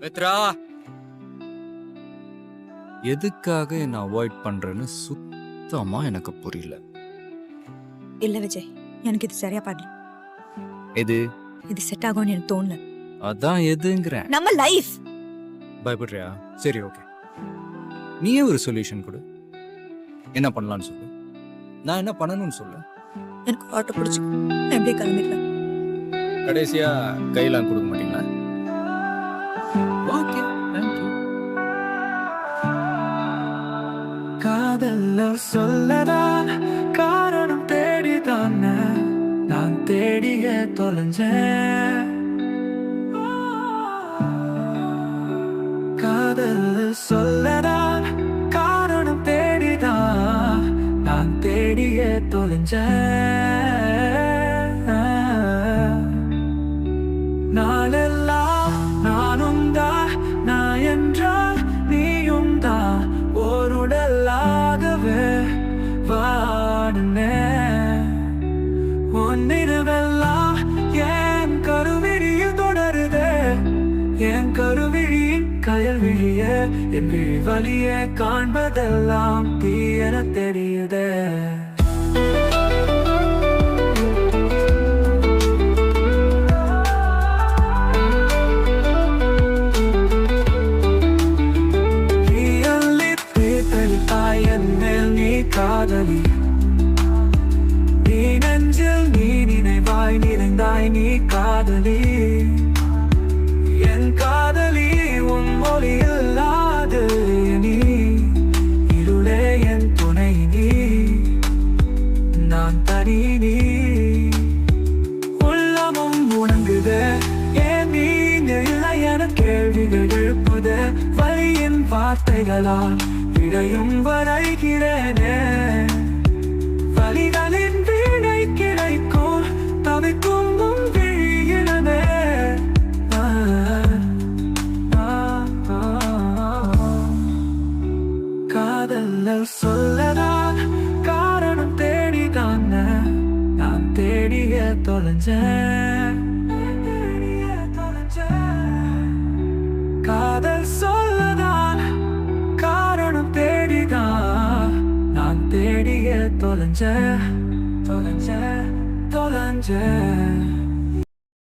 மித்ரா. எதுக்காக என்ன அவாய்ட் பண்றேன்னு சுத்தமா எனக்கு புரியல. இல்ல விஜய் எனக்கு இது சரியா பாடல. எது? இது செட் ஆகும்னு எனக்கு தோணல. அதான் எதுங்கிறேன். நம்ம லைஃப் பயப்படுறியா? சரி ஓகே நீயே ஒரு சொல்யூஷன் கொடு. என்ன பண்ணலாம்னு சொல்லு. நான் என்ன பண்ணணும்னு சொல்லு. எனக்கு ஆட்டோ பிடிச்சி நான் எப்படியே கிளம்பிடலாம் கடைசியா கையெல்லாம் கொடுக்க மாட்டீங்களா? காதல்ல சொல்லதா? காரணம் தேடிதான். நான் தேடிய தொலைஞ்சேன். காதல்ல சொல்லதா? காரணம் தேடிதான் நான் தேடிய தொலைஞ்சேன். வாடினே உன்னிரவெல்லாம் என் கருவிழியில் தொடருதே. என் கருவிழியின் கயல் விழிய என் விழி வழியே காண்பதெல்லாம் தீயன தெரியுதே. நீ காதலி. காதலி என் காதலி உன் மொழி இல்லாது நீ இருளே என் துணை நீ நான் தனி நீ. உள்ளமும் உணங்குது ஏன் நீ இல்லை என கேள்விகள் எழுப்புது வழியின் வார்த்தைகளால் இடையும் வரைகிறேனே. சொல்லதான் காரணம் தேடிதான்? நான் தேடிய தொலைஞ்சேன். தேடிய தொலைஞ்சேன். காதல் சொல்லதான் காரணம் தேடிதான் நான் தேடிய தொலைஞ்சேன். தொலைஞ்சேன் தொலைஞ்ச